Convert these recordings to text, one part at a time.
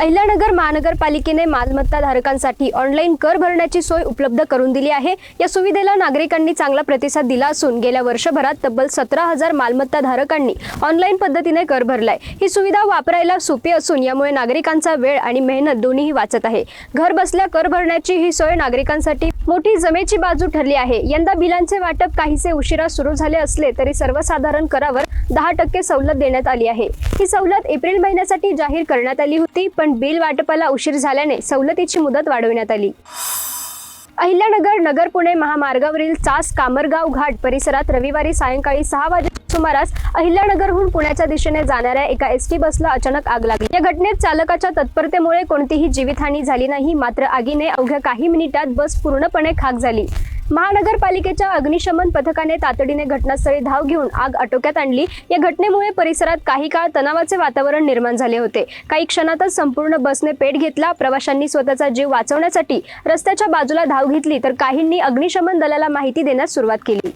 अहिल्यानगर महानगरपालिकेने मालमत्ता धारकांसाठी ऑनलाईन कर भरण्याची सोय उपलब्ध करून दिली आहे. या सुविधेला नागरिकांनी चांगला प्रतिसाद दिला असून गेल्या वर्षभरात तब्बल सतरा हजार मालमत्ता धारकांनी ऑनलाईन पद्धतीने कर भरलाय. ही सुविधा वापरायला सोपी असून यामुळे नागरिकांचा वेळ आणि मेहनत दोन्हीही वाचत आहे. घर बसल्या कर भरण्याची ही सोय नागरिकांसाठी मोठी जमेची बाजू ठरली आहे. यंदा बिलांचे वाटप काहीसे उशिरा सुरू झाले असले तरी सर्वसाधारण करावर दहा टक्के सवलत देण्यात आली आहे. ही सवलत एप्रिल महिन्यासाठी जाहीर करण्यात आली होती पण बिल वाटपाला उशीर झाल्याने सवलतीची मुदत वाढवण्यात आली. अहिल्यानगर नगर पुणे महामार्गावरील चास कामरगाव घाट परिसरात रविवारी सायंकाळी सहा वाजे सुमारास अहिल्यानगरहून पुण्याच्या दिशेने जाणाऱ्या एका एस टी बसला अचानक आग लागली. या घटनेत चालकाच्या तत्परतेमुळे कोणतीही जीवितहानी झाली नाही मात्र आगीने अवघ्या काही मिनिटात बस पूर्णपणे खाक झाली. महानगरपालिकेच्या अग्निशमन पथकाने तातडीने घटनास्थळी धाव घेऊन आग आटोक्यात आणली. या घटनेमुळे परिसरात काही काळ तणावाचे वातावरण निर्माण झाले होते. काही क्षणातच संपूर्ण बसने पेट घेतला. प्रवाशांनी स्वतःचा जीव वाचवण्यासाठी रस्त्याच्या बाजूला धाव घेतली तर काहींनी अग्निशमन दलाला माहिती देण्यास सुरुवात केली.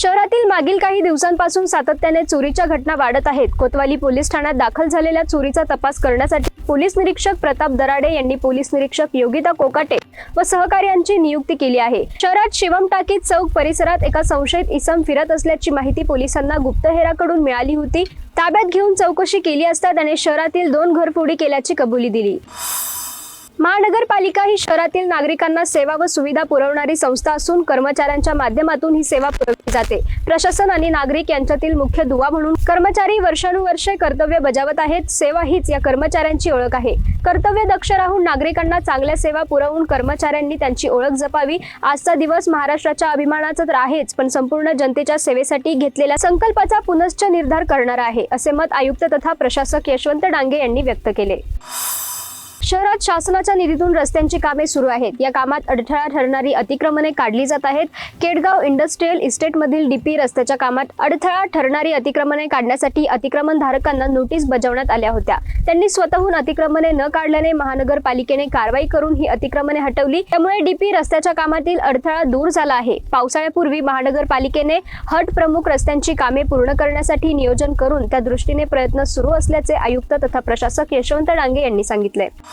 शहरातील मागील काही दिवसांपासून सातत्याने चोरीच्या घटना वाढत आहेत. कोतवाली पोलीस ठाण्यात दाखल झालेल्या चोरीचा तपास करण्यासाठी पोलीस निरीक्षक प्रताप दराडे यांनी पोलीस निरीक्षक योगिता कोकाटे व सहकार्यांची नियुक्ती केली आहे. शहरात शिवम टाकीत चौक परिसरात एका संशयित इसम फिरत असल्याची माहिती पोलिसांना गुप्तहेराकडून मिळाली होती. ताब्यात घेऊन चौकशी केली असता त्याने शहरातील दोन घरफोडी केल्याची कबुली दिली. महानगरपालिका ही शहरातील नागरिकांना सेवा व सुविधा पुरवणारी संस्था असून कर्मचाऱ्यांच्या माध्यमातून ही सेवा पुरवली जाते. प्रशासन आणि नागरिक यांच्यातील मुख्य दुवा म्हणून कर्मचारी वर्षानुवर्षे कर्तव्य बजावत आहेत. सेवा हीच या कर्मचाऱ्यांची ओळख आहे. कर्तव्य दक्ष राहून नागरिकांना चांगल्या सेवा पुरवून कर्मचाऱ्यांनी त्यांची ओळख जपावी. आजचा दिवस महाराष्ट्राच्या अभिमानाचा तर आहेच पण संपूर्ण जनतेच्या सेवेसाठी घेतलेल्या संकल्पाचा पुनश्च निर्धार करणार आहे असे मत आयुक्त तथा प्रशासक यशवंत डांगे यांनी व्यक्त केले. शहरात शासनाच्या निधीतून रस्त्यांची कामे सुरू आहेत. या कामात अडथळा ठरणारी अतिक्रमणे काढली जात आहेत. केडगाव इंडस्ट्रीयल इस्टेटमधील डीपी रस्त्याच्या कामात अडथळा ठरणारी अतिक्रमणे काढण्यासाठी अतिक्रमण धारकांना नोटीस बजावण्यात आल्या होत्या. त्यांनी स्वतःहून अतिक्रमणे न काढल्याने महानगरपालिकेने कारवाई करून ही अतिक्रमणे हटवली. त्यामुळे डीपी रस्त्याच्या कामातील अडथळा दूर झाला आहे. पावसाळ्यापूर्वी महानगरपालिकेने हट प्रमुख रस्त्यांची कामे पूर्ण करण्यासाठी नियोजन करून त्या दृष्टीने प्रयत्न सुरू असल्याचे आयुक्त तथा प्रशासक यशवंत डांगे यांनी सांगितले.